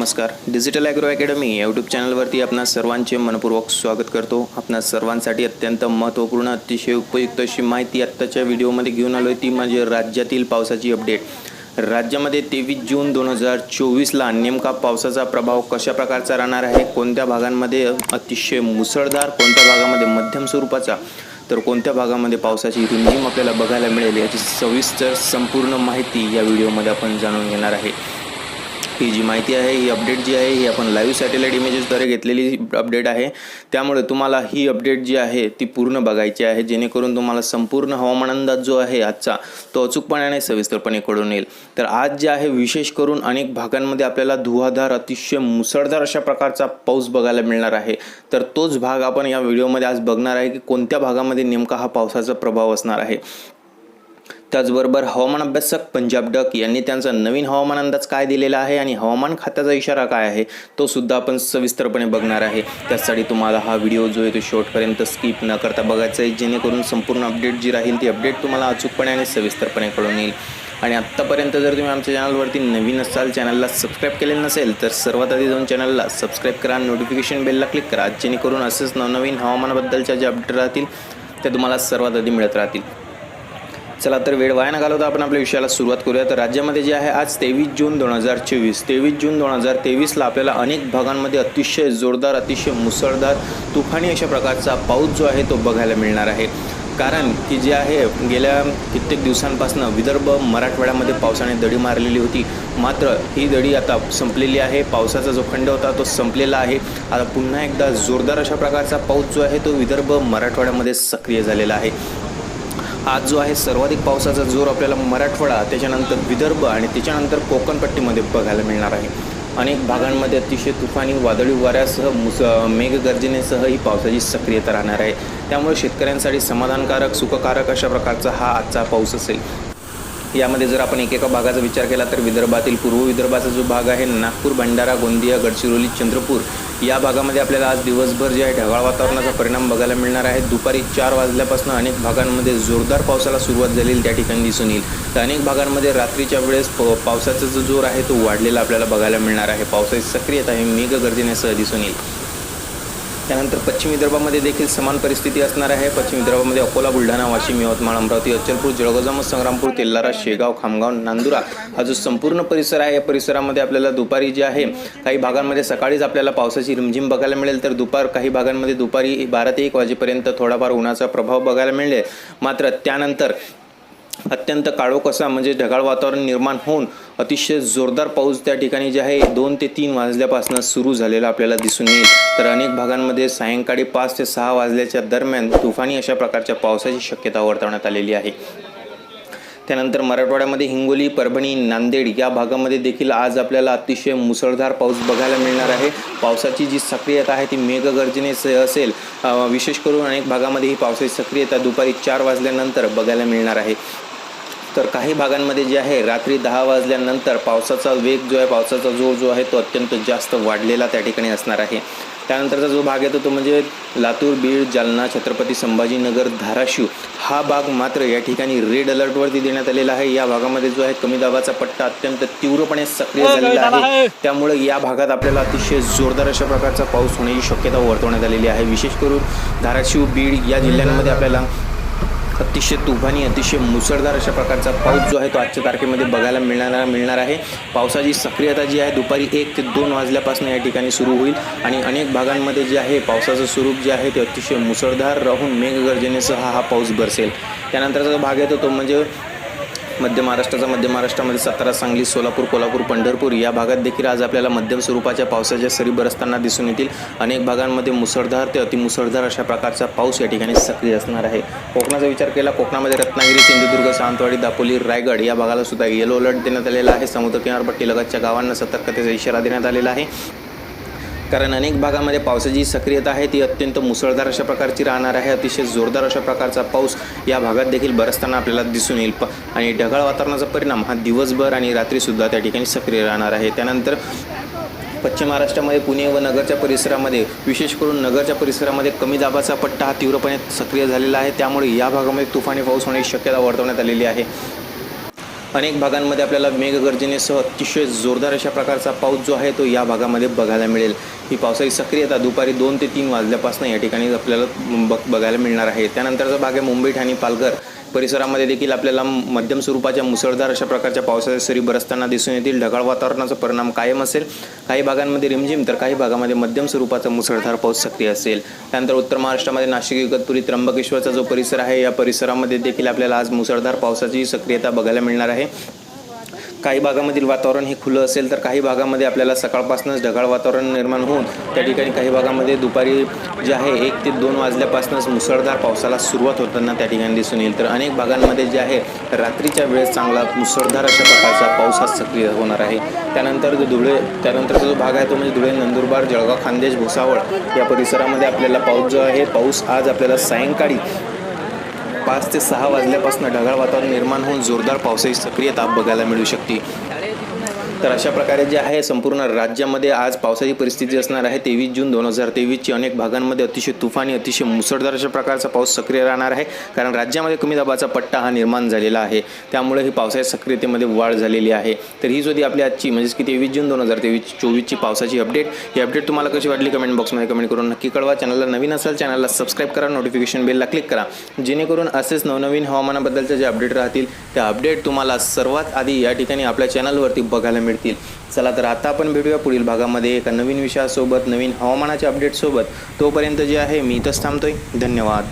नमस्कार. Digital agro academy या YouTube चॅनलवरती आपणा सर्वांचे मनपूर्वक स्वागत करतो. आपणा सर्वांसाठी अत्यंत महत्त्वपूर्ण अतिशय उपयुक्त अशी माहिती आत्ताच्या व्हिडिओमध्ये घेऊन आलो आहे ती म्हणजे राज्यातील पावसाची अपडेट राज्यामध्ये तेवीस जून दोन हजार चोवीसला नेमका पावसाचा प्रभाव कशा प्रकारचा राहणार आहे? कोणत्या भागांमध्ये अतिशय मुसळधार कोणत्या भागामध्ये मध्यम स्वरूपाचा? तर कोणत्या भागामध्ये पावसाची रिमझिम आपल्याला बघायला मिळेल याची सविस्तर संपूर्ण माहिती या व्हिडिओमध्ये आपण जाणून घेणार आहे. ही जी माहिती आहे ही अपडेट जी आहे ही आपण लाईव्ह सॅटेलाईट इमेजेसद्वारे घेतलेली अपडेट आहे. त्यामुळे तुम्हाला ही अपडेट जी आहे ती पूर्ण बघायची आहे. जेणेकरून तुम्हाला संपूर्ण हवामान अंदाज जो आहे आजचा तो अचूकपणे आणि सविस्तरपणे कळून येईल. तर आज जे आहे विशेष करून अनेक भागांमध्ये आपल्याला धुवाधार अतिशय मुसळधार अशा प्रकारचा पाऊस बघायला मिळणार आहे. तर तोच भाग आपण या व्हिडिओमध्ये आज बघणार आहे की कोणत्या भागामध्ये नेमका हा पावसाचा प्रभाव असणार आहे. त्याचबरोबर हवामान अभ्यासक पंजाब डक यांनी त्यांचा नवीन हवामान अंदाज काय दिलेला आहे आणि हवामान खात्याचा इशारा काय आहे तो सुद्धा आपण सविस्तरपणे बघणार आहे. त्यासाठी तुम्हाला हा व्हिडिओ जो आहे तो शेवटपर्यंत स्किप न करता बघायचा आहे जेणेकरून संपूर्ण अपडेट जी राहील ती अपडेट तुम्हाला अचूकपणे आणि सविस्तरपणे कळून येईल. आणि आत्तापर्यंत जर तुम्ही आमच्या चॅनलवरती नवीन असाल चॅनलला सबस्क्राईब केलेलं नसेल तर सर्वात आधी जाऊन चॅनलला सबस्क्राईब करा नोटिफिकेशन बेलला क्लिक करा जेणेकरून असेच नवनवीन हवामानाबद्दलच्या ज्या अपडेट राहतील त्या तुम्हाला सर्वात आधी मिळत राहतील. चला तर वेळ वाया न घालवता आपण आपल्या विषयाला सुरुवात करूया. तर राज्यामध्ये जे आहे आज तेवीस जून दोन हजार चोवीस. तेवीस जून दोन हजार तेवीसला आपल्याला अनेक भागांमध्ये अतिशय जोरदार अतिशय मुसळधार तुफानी अशा प्रकारचा पाऊस जो आहे तो बघायला मिळणार आहे. कारण की जे आहे गेल्या कित्येक दिवसांपासून विदर्भ मराठवाड्यामध्ये पावसाने दडी मारलेली होती. मात्र ही दडी आता संपलेली आहे. पावसाचा जो खंड होता तो संपलेला आहे. आता पुन्हा एकदा जोरदार अशा प्रकारचा पाऊस जो आहे तो विदर्भ मराठवाड्यामध्ये सक्रिय झालेला आहे. आज जो आहे सर्वाधिक पावसाचा जोर आपल्याला मराठवाडा त्याच्यानंतर विदर्भ आणि त्याच्यानंतर कोकणपट्टीमध्ये बघायला मिळणार आहे. अनेक भागांमध्ये अतिशय तुफानी वादळी वाऱ्यासह मुस मेघगर्जनेसह ही पावसाची सक्रियता राहणार आहे. त्यामुळे शेतकऱ्यांसाठी समाधानकारक सुखकारक अशा प्रकारचा हा आजचा पाऊस असेल. यामध्ये जर आपण एकेका भागाचा विचार केला तर विदर्भातील पूर्व विदर्भाचा जो भाग आहे नागपूर भंडारा गोंदिया गडचिरोली चंद्रपूर या भागामध्ये आपल्याला आज दिवसभर जे आहे ढगाळ वातावरणाचा परिणाम बघायला मिळणार आहे. दुपारी चार वाजल्यापासून अनेक भागांमध्ये जोरदार पावसाला सुरुवात झालेली त्या ठिकाणी दिसून येईल. तर अनेक भागांमध्ये रात्रीच्या वेळेस प पावसाचा जो जोर आहे तो वाढलेला आपल्याला बघायला मिळणार आहे. पावसाची सक्रियता ही मेघगर्जनेसह दिसून येईल. त्यानंतर पश्चिम विदर्भामध्ये देखील समान परिस्थिती असणार आहे. पश्चिम विदर्भामध्ये अकोला बुलढाणा वाशिम यवतमाळ अमरावती अचलपूर जळगाव संग्रामपूर तेल्लारा शेगाव खामगाव नांदुरा हा जो संपूर्ण परिसर आहे या परिसरामध्ये आपल्याला दुपारी जे आहे काही भागांमध्ये सकाळीच आपल्याला पावसाची रिमझिम बघायला मिळेल. तर दुपार काही भागांमध्ये दुपारी बारा ते एक वाजेपर्यंत थोडाफार उन्हाचा प्रभाव बघायला मिळेल. मात्र त्यानंतर अत्यंत काळोखसा म्हणजे ढगाळ वातावरण निर्माण होऊन अतिशय जोरदार पाऊस त्या ठिकाणी जे आहे दोन ते तीन वाजल्यापासून सुरू झालेला आपल्याला दिसून येईल. तर अनेक भागांमध्ये सायंकाळी पाच ते सहा वाजल्याच्या दरम्यान तुफानी अशा प्रकारच्या पावसाची शक्यता वर्तवण्यात आलेली आहे. त्यानंतर मराठवाड्यामध्ये हिंगोली परभणी नांदेड या भागामध्ये देखील आज आपल्याला अतिशय मुसळधार पाऊस बघायला मिळणार आहे. पावसाची जी सक्रियता आहे ती मेघगर्जने असेल. विशेष करून अनेक भागामध्ये ही पावसाची सक्रियता दुपारी चार वाजल्यानंतर बघायला मिळणार आहे. तर काही भागांमध्ये जे आहे रात्री दहा वाजल्यानंतर पावसाचा वेग जो आहे पावसाचा जोर जो आहे तो अत्यंत जास्त वाढलेला त्या ठिकाणी असणार आहे. त्यानंतरचा जो भाग येतो तो म्हणजे लातूर बीड जालना छत्रपती संभाजीनगर धाराशिव. हा भाग मात्र या ठिकाणी रेड अलर्टवरती देण्यात आलेला आहे. या भागामध्ये जो आहे कमी दाबाचा पट्टा अत्यंत तीव्रपणे सक्रिय झालेला आहे. त्यामुळे या भागात आपल्याला अतिशय जोरदार अशा प्रकारचा पाऊस होण्याची शक्यता वर्तवण्यात आलेली आहे. विशेष करून धाराशिव बीड या जिल्ह्यांमध्ये आपल्याला अतिशय तुफानी अतिशय मुसळधार अशा प्रकारचा पाऊस जो आहे तो आजच्या तारखेमध्ये बघायला मिळणार मिळणार आहे. पावसाची सक्रियता जी आहे दुपारी एक ते दोन वाजल्यापासून या ठिकाणी सुरू होईल आणि अनेक भागांमध्ये जे आहे पावसाचं स्वरूप जे आहे ते अतिशय मुसळधार राहून मेघगर्जनेसह हा पाऊस बरसेल. त्यानंतरचा भाग येतो तो म्हणजे मध्य महाराष्ट्राचा मध्य महाराष्ट्रामध्ये सातारा सांगली सोलापूर कोल्हापूर पंढरपूर या भागात देखील आज आपल्याला मध्यम स्वरूपाच्या पावसाच्या सरी बरसताना दिसून येतील. अनेक भागांमध्ये मुसळधार ते अतिमुसळधार अशा प्रकारचा पाऊस या ठिकाणी सक्रिय असणार आहे. कोकणाचा विचार केला कोकणामध्ये रत्नागिरी सिंधुदुर्ग सावंतवाडी दापोली रायगड या भागाला सुद्धा येलो अलर्ट देण्यात आलेला आहे. समुद्र किनारपट्टी लगतच्या गावांना सतर्कतेचा इशारा देण्यात आलेला आहे. कारण अनेक भागामध्ये पावसाची सक्रियता आहे ती अत्यंत मुसळधार अशा प्रकारची राहणार आहे. अतिशय जोरदार अशा प्रकारचा पाऊस या भागात देखील बरसताना आपल्याला दिसून येईल. प आणि ढगाळ वातावरणाचा परिणाम हा दिवसभर आणि रात्रीसुद्धा त्या ठिकाणी सक्रिय राहणार आहे. त्यानंतर पश्चिम महाराष्ट्रामध्ये पुणे व नगरच्या परिसरामध्ये विशेष करून नगरच्या परिसरामध्ये कमी दाबाचा पट्टा हा तीव्रपणे सक्रिय झालेला आहे. त्यामुळे या भागामध्ये तुफानी पाऊस होण्याची शक्यता वर्तवण्यात आलेली आहे. अनेक भागांमध्ये आपल्याला मेघगर्जनेसह अतिशय जोरदार अशा प्रकारचा पाऊस जो आहे तो या भागामध्ये बघायला मिळेल. ही पावसाची सक्रियता दुपारी दोन ते तीन वाजल्यापासून या ठिकाणी आपल्याला बघ बघायला मिळणार आहे. त्यानंतरचा भाग आहे मुंबई ठाणे पालघर. परिसरामध्ये देखील आपल्याला मध्यम स्वरूपाच्या मुसळधार अशा प्रकारच्या पावसाच्या सरी बरसताना दिसून येतील. ढगाळ वातावरणाचा परिणाम कायम असेल. काही भागांमध्ये रिमझिम तर काही भागामध्ये मध्यम स्वरूपाचा मुसळधार पाऊस सक्रिय असेल. त्यानंतर उत्तर महाराष्ट्रामध्ये नाशिक इगतपुरी त्र्यंबकेश्वरचा जो परिसर आहे या परिसरामध्ये देखील आपल्याला आज मुसळधार पावसाची सक्रियता बघायला मिळणार आहे. काही भागामधील वातावरण हे खुलं असेल तर काही भागामध्ये आपल्याला सकाळपासूनच ढगाळ वातावरण निर्माण होऊन त्या ठिकाणी काही भागामध्ये दुपारी जे आहे एक ते दोन वाजल्यापासूनच मुसळधार पावसाला सुरुवात होताना त्या ठिकाणी दिसून येईल. तर अनेक भागांमध्ये जे आहे रात्रीच्या वेळेस चांगला मुसळधार अशा प्रकारचा पाऊस हा सक्रिय होणार आहे. त्यानंतर जो धुळे त्यानंतरचा जो भाग आहे तो म्हणजे धुळे नंदुरबार जळगाव खानदेश भुसावळ या परिसरामध्ये आपल्याला पाऊस जो आहे पाऊस आज आपल्याला सायंकाळी पाच ते सहा वाजल्यापासून ढगाळ वातावरण निर्माण होऊन जोरदार पावसाची सक्रियता बघायला मिळू शकते. तर अशा प्रकारे जे आहे संपूर्ण राज्यामध्ये आज पावसाची परिस्थिती असणार आहे. तेवीस जून दोन हजार तेवीसची अनेक भागांमध्ये अतिशय तुफानी अतिशय मुसळधार अशा प्रकारचा पाऊस सक्रिय राहणार आहे. कारण राज्यामध्ये कमी दाबाचा पट्टा हा निर्माण झालेला आहे. त्यामुळे ही पावसाच्या सक्रियतेमध्ये वाढ झालेली आहे. तर ही होती आपली आजची म्हणजेच की तेवीस जून दोन हजार तेवीस चोवीसची पावसाची अपडेट ही अपडेट तुम्हाला कशी वाटली कमेंट बॉक्समध्ये कमेंट करून नक्की कळवा. चॅनलला नवीन असेल चॅनलला सबस्क्राईब करा. नोटिफिकेशन बेलला क्लिक करा. जेणेकरून असेच नवनवीन हवामानाबद्दलचे जे अपडेट राहतील त्या अपडेट तुम्हाला सर्वात आधी या ठिकाणी आपल्या चॅनलवरती बघायला मिळतील. चला तर आता आपण भेटूया पुढील भागामध्ये एका नवीन विषयासोबत नवीन हवामानाच्या अपडेटसोबत तोपर्यंत जे आहे मी इथंच थांबतोय. धन्यवाद.